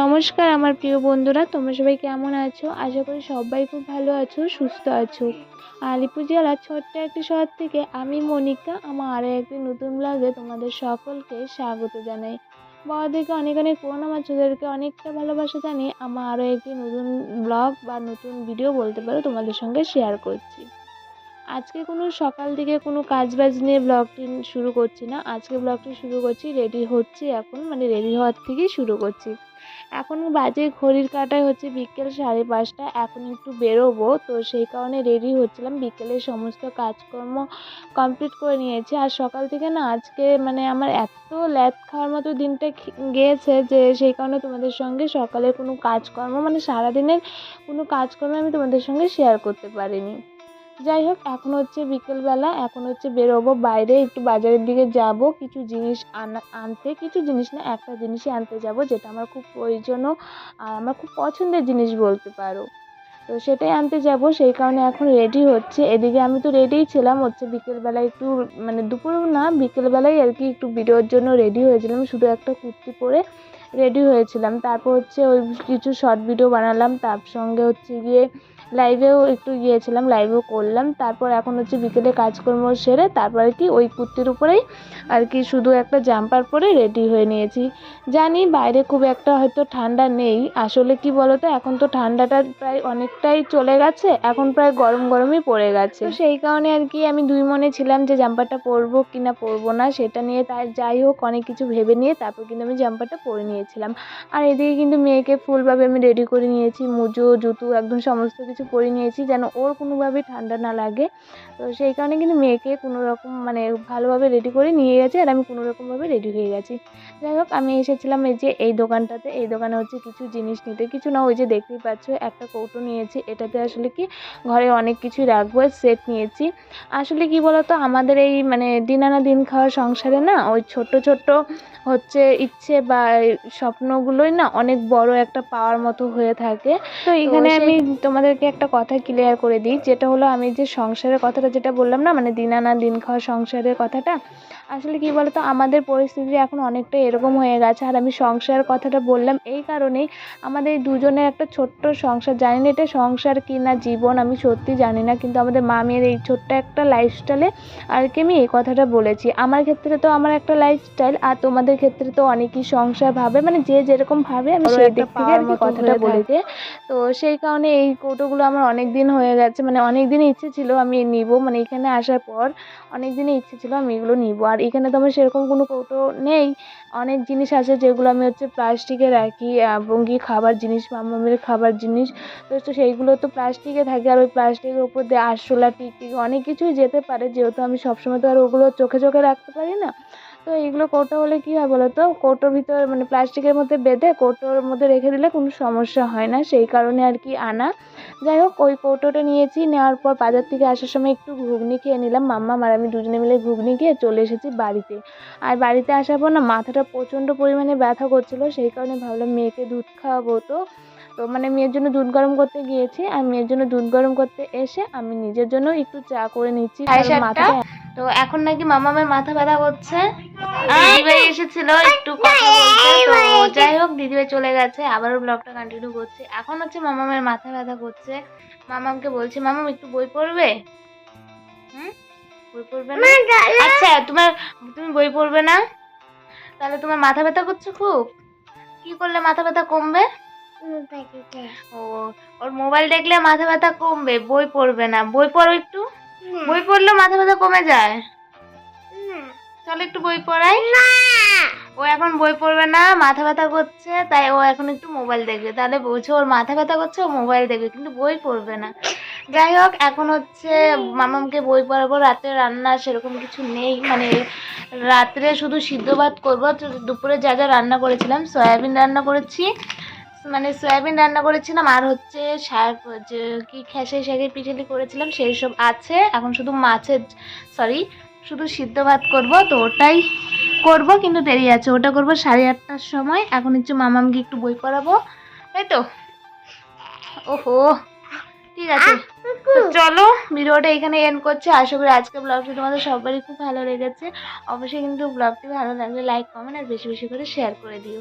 নমস্কার আমার প্রিয় বন্ধুরা, তোমরা সবাই কেমন আছো? আশা করি সবাই খুব ভালো আছো, সুস্থ আছো। আলিপুর জেলার ছোট্ট একটি শহর থেকে আমি মনিকা, আমার আরও একটি নতুন ব্লগে তোমাদের সকলকে স্বাগত জানাই। বড়দেরকে অনেক অনেক প্রণাম আমার ছোটোদেরকে অনেকটা ভালোবাসা জানিয়ে আমার আরও একটি নতুন ব্লগ বা নতুন ভিডিও বলতে পারো তোমাদের সঙ্গে শেয়ার করছি। আজকে কোনো সকাল থেকে কোনো কাজ বাজ নিয়ে ব্লগটি শুরু করছি না। আজকে ব্লগটি শুরু করছি রেডি হচ্ছি এখন মানে রেডি হওয়ার থেকেই শুরু করছি। এখন বাজে, ঘড়ির কাঁটায় হচ্ছে বিকেল সাড়ে পাঁচটা, এখন একটু বেরোবো, তো সেই কারণে রেডি হচ্ছিলাম। বিকেলের সমস্ত কাজকর্ম কমপ্লিট করে নিয়েছি। আর সকাল থেকে না, আজকে মানে আমার এত ল্যাদ খাওয়ার মতো দিনটা গিয়েছে যে সেই কারণে তোমাদের সঙ্গে সকালের কোনো কাজকর্ম মানে সারাদিনের কোনো কাজকর্ম আমি তোমাদের সঙ্গে শেয়ার করতে পারিনি। যাই হোক, এখন হচ্ছে বিকেলবেলা, এখন হচ্ছে বেরোবো বাইরে, একটু বাজারের দিকে যাব, কিছু জিনিস আনা, আনতে, কিছু জিনিস না, একটা জিনিসই আনতে যাব, যেটা আমার খুব প্রয়োজনও, আর আমার খুব পছন্দের জিনিস বলতে পারো। তো সেটাই আনতে যাব, সেই কারণে এখন রেডি হচ্ছে। এদিকে আমি তো রেডিই ছিলাম, হচ্ছে বিকেলবেলা একটু মানে দুপুর না বিকেলবেলায় আর কি একটু ভিডিওর জন্য রেডি হয়েছিলাম, শুধু একটা কুর্তি পরে রেডি হয়েছিলাম। তারপর হচ্ছে ওই কিছু শর্ট ভিডিও বানালাম, তার সঙ্গে হচ্ছে গিয়ে লাইভেও একটু গিয়েছিলাম লাইভেও করলাম। তারপর এখন হচ্ছে বিকেলে কাজকর্ম সেরে তারপর কি ওই কুর্তির উপরেই আর কি শুধু একটা জাম্পার পরে রেডি হয়ে নিয়েছি। জানি বাইরে খুব একটা হয়তো ঠান্ডা নেই। আসলে কি বলতো, এখন তো ঠান্ডাটা প্রায় অনেকটাই চলে গেছে। এখন প্রায় গরম গরমই পড়ে গেছে। সেই কারণে আর কি আমি দুই মনে ছিলাম যে জাম্পারটা পরবো কি না পরবো না, সেটা নিয়ে তাই যাই হোক অনেক কিছু ভেবে নিয়ে তারপর কিন্তু আমি জাম্পারটা পরে নিয়েছিলাম। আর এদিকে কিন্তু মেয়েকে ফুলভাবে আমি রেডি করে নিয়েছি। মুজো, জুতো, একদম সমস্ত কিছু পরে নিয়েছি যেন ওর কোনোভাবে ঠান্ডা না লাগে। তো সেই কারণে কিন্তু মেয়েকে কোনো রকম মানে ভালোভাবে রেডি করে নিয়ে গেছে আর আমি কোনো রকমভাবে রেডি হয়ে গেছি। যাই হোক আমি এসেছিলাম এই যে এই দোকানটাতে। এই দোকানে হচ্ছে কিছু জিনিস নিতে। কিছু না ওই যে দেখতেই পাচ্ছ একটা কৌটো নিয়েছি। এটাতে আসলে কি ঘরে অনেক কিছুই রাখব সেট নিয়েছি। আসলে কি বলতো আমাদের এই মানে দিন আনা দিন খাওয়ার সংসারে না ওই ছোট্ট ছোট্ট হচ্ছে ইচ্ছে বা স্বপ্নগুলোই না অনেক বড় একটা পাওয়ার মতো হয়ে থাকে। তো এখানে আমি তোমাদেরকে একটা কথা ক্লিয়ার করে দিই যেটা হলো আমি যে সংসারের কথাটা যেটা বললাম না মানে দিন আনা দিন খাওয়া সংসারের কথাটা আসলে কি বলতো আমাদের পরিস্থিতি এখন অনেকটা এরকম হয়ে গেছে। আর আমি সংসারের কথাটা বললাম এই কারণেই আমাদের দুজনের একটা ছোট্ট সংসার জানি না এটা সংসার কি না জীবন আমি সত্যি জানি না কিন্তু আমাদের মামের এই ছোট্ট একটা লাইফস্টাইলে আর কি আমি এই কথাটা বলেছি। আমার ক্ষেত্রে তো আমার একটা লাইফস্টাইল আর তোমাদের ক্ষেত্রে তো অনেকই সংসার ভাবে মানে যে যেরকম ভাবে আমি সেই দিক থেকে আর কি কথাটা বলেছি। তো সেই কারণে এই কৌটোগুলো আমার অনেক দিন হয়ে গেছে মানে অনেক দিনই ইচ্ছে ছিল আমি নিব মানে এখানে আসার পর অনেক দিনই ইচ্ছে ছিল আমি এগুলো নিব। আর এখানে তো আমার সেরকম কোনো কৌটো নেই, অনেক জিনিস আছে যেগুলো আমি হচ্ছে প্লাস্টিকে রাখি এবং কি খাবার জিনিস, মামামের খাবার জিনিস, তো তো সেইগুলো তো প্লাস্টিকে থাকে আর ওই প্লাস্টিকের উপর দিয়ে আরশোলা, টিকটিক অনেক কিছুই যেতে পারে, যেহেতু আমি সবসময় তো আর ওগুলো চোখে চোখে রাখতে পারি না। তো এইগুলো কৌটো হলে কী হয় বলো তো কৌটোর ভিতর মানে প্লাস্টিকের মধ্যে বেঁধে কৌটোর মধ্যে রেখে দিলে কোনো সমস্যা হয় না। সেই কারণে আর কি আনা। যাই হোক ওই কৌটোটা নিয়েছি। নেওয়ার পর বাজার থেকে আসার সময় একটু ঘুগনি খেয়ে নিলাম। মাম্মা আর আমি দুজনে মিলে ঘুগনি খেয়ে চলে এসেছি বাড়িতে। আর বাড়িতে আসার পর না মাথাটা প্রচণ্ড পরিমাণে ব্যথা করছিল। সেই কারণে ভাবলাম মেয়েকে দুধ খাওয়াবো তো। তো মানে মেয়ের জন্য দুধ গরম করতে গিয়েছি। আর মেয়ের জন্য দুধ গরম করতে এসে আমি নিজের জন্য একটু চা করে নিচ্ছি। মাথাটা তো এখন নাকি মামামের মাথা ব্যথা করছে। দিদিভাই এসেছিল একটু কথা বলতে। তো যাই হোক দিদিভাই চলে গেছে। আবারও ব্লগটা কন্টিনিউ করছে। এখন হচ্ছে মামামের মাথা ব্যথা করছে। মামামকে বলছি মামাম একটু বই পড়বে? হুম? বই পড়বে না? আচ্ছা তোমার তুমি বই পড়বে না? তাহলে তোমার মাথা ব্যথা করছে খুব? কি করলে মাথা ব্যথা কমবে? ও ওর মোবাইল দেখলে মাথা ব্যথা কমবে বই পড়বে না। বই পড়ো একটু। বই পড়লে মাথা ব্যথা কমে যায়। চলো একটু বই পড়াই। ও এখন বই পড়বে না মাথা ব্যথা করছে তাই ও এখন একটু মোবাইল দেখবে। তাহলে বলছে ওর মাথা ব্যথা করছে ও মোবাইল দেখবে কিন্তু বই পড়বে না। যাই হোক এখন হচ্ছে মামামকে বই পড়াবো রাতে রান্না সেরকম কিছু নেই। মানে রাত্রে শুধু সিদ্ধ ভাত করব। দুপুরে যা যা রান্না করেছিলাম সয়াবিন রান্না করেছি। মানে সয়াবিন রান্না করেছিলাম আর হচ্ছে শাক যে কি খেসে শাকের পিঠেলি করেছিলাম সেই সব আছে। এখন শুধু মাছের সরি শুধু সিদ্ধ ভাত করব তো ওটাই করব কিন্তু দেরি আছে। ওটা করব সাড়ে আটটার সময়। এখন হচ্ছে মামামকে একটু বই পড়াবো। তাই তো। ওহো ঠিক আছে। তো চলো ভিডিওটা এখানে এন্ড করছি। আশা করি আজকে ব্লগটি তোমাদের সবারই খুব ভালো লেগেছে। অবশ্যই কিন্তু ব্লগটি ভালো লাগলে লাইক কমেন্ট আর বেশি বেশি করে শেয়ার করে দিও।